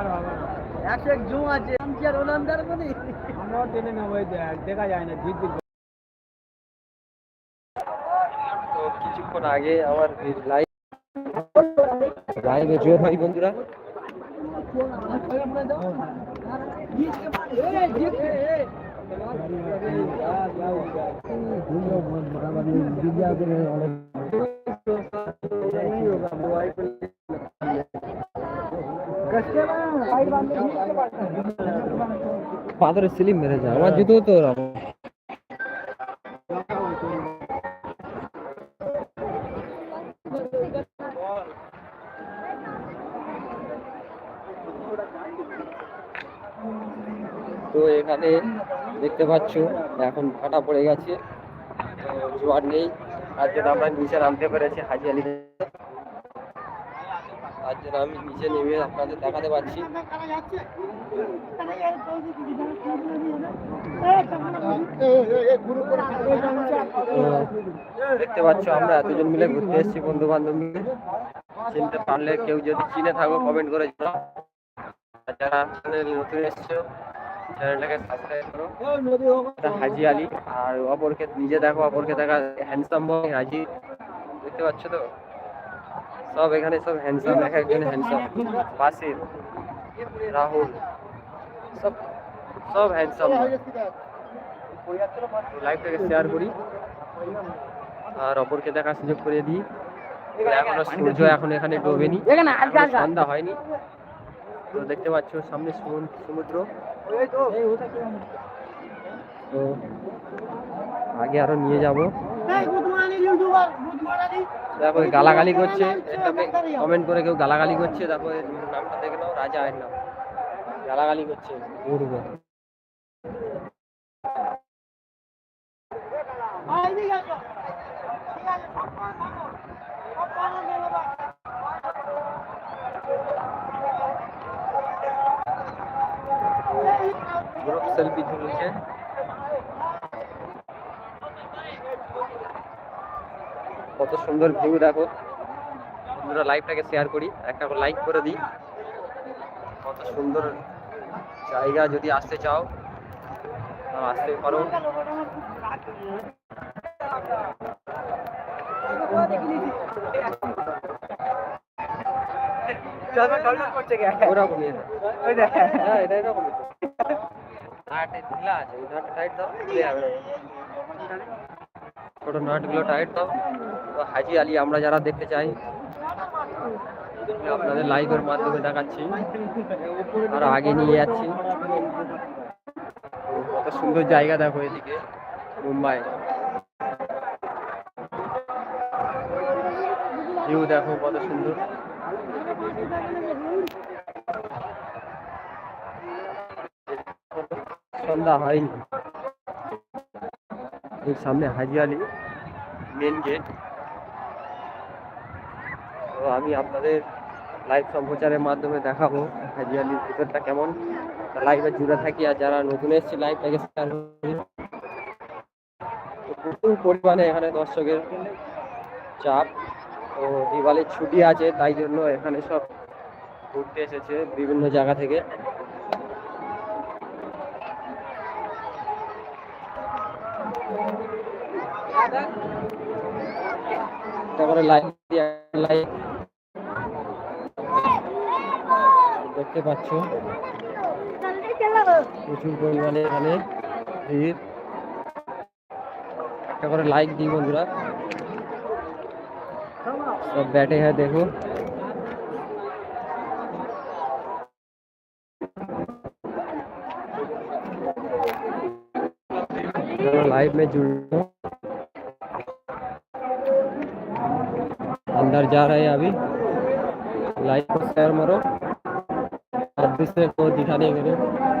আর হবে না একশো এক জুম আছে। আমি কি আর ওলান্দার বলি? আমরাও টেনে নেব দেখ দেখা যায় না জিত জিত তো কিছুক্ষণ আগে আমার লাইভ লাইভে জোর হয় বন্ধুরা। পাথরে স্লিম মেরে যায়। আমার জুতো তো তো এখানে দেখতে পাচ্ছ, এখন ভাটা পড়ে গেছে। জোয়ার নেই। তার জন্য আমরা নিচে নামতে পেরেছি হাজি আলি তার জন্য আমি নিচে নেমে আপনাদের দেখাতে পারছি। দেখতে পাচ্ছ আমরা এতজন মিলে ঘুরতে এসেছি বন্ধু বান্ধব মিলে। চিনতে পারলে কেউ যদি চিনে থাকো কমেন্ট করে যারা চ্যানেল নতুন এসছো চ্যানেলটাকে সাবস্ক্রাইব করো। হাজি আলী। আর অপরকে, নিজে দেখো অপরকে দেখা হ্যান্ডসাম বয় হাজি। দেখতে পাচ্ছ তো? সব এখানে সব হ্যান্ডসাম এক একজন হ্যান্ডসাম বাসির রাহুল সব সব হ্যান্ডসাম লাইভটাকে শেয়ার করি। আর অপরকে দেখার সুযোগ করে দিই। এখনও সূর্য এখন এখানে ডোবেনি। সন্ধ্যা হয়নি। তো দেখতে পাচ্ছ সামনে সমু- সমুদ্র। তো আগে আরও নিয়ে যাব। এই গালাগালি করছে। কমেন্ট করে কেউ গালাগালি করছে। এর নামটা দেখে নাও রাজা এর নাম। গালাগালি করছে। গ্রুপ সেলফি তুলছে। কত সুন্দর ভিউ দেখো। বন্ধুরা লাইভটাকে শেয়ার করি। একটা লাইক করে দিই। কত সুন্দর জায়গা যদি আসতে চাও আসতে পারো। এটা। হ্যাঁ, ঢিলা আছে, দাও। ছোট নাটগুলো টাইট দাও। তো হাজি আলী, আমরা যারা দেখতে চাই, আপনাদের লাইভের মাধ্যমে দেখাচ্ছি। আর আগে নিয়ে যাচ্ছি। কত সুন্দর জায়গা দেখো এদিকে, মুম্বাই। ভিউ দেখো কত সুন্দর। সন্ধ্যা হয়নি। এর সামনে হাজি আলী মেন গেট তো আমি আপনাদের লাইভ সম্প্রচারের মাধ্যমে দেখাবো হাজি আলীর ভিতরটা কেমন। লাইভে জুড়ে থাকি আর যারা নতুন এসেছে লাইভটাকে প্রচুর পরিমাণে এখানে দর্শকের চাপ তো দিওয়ালির ছুটি আছে, তাই জন্য এখানে সব ঘুরতে এসেছে বিভিন্ন জায়গা থেকে। তারপরে লাইভ লাইভ দেখতে পাচ্ছ প্রচুর পরিমাণে এখানে ভিড় একটা করে লাইক দিই বন্ধুরা সব बैठे हैं देखो लाइव में जुड़ अंदर जा रहे हैं अभी। लाइव को शेयर मारो। और दूसरे को दिखाने के लिए।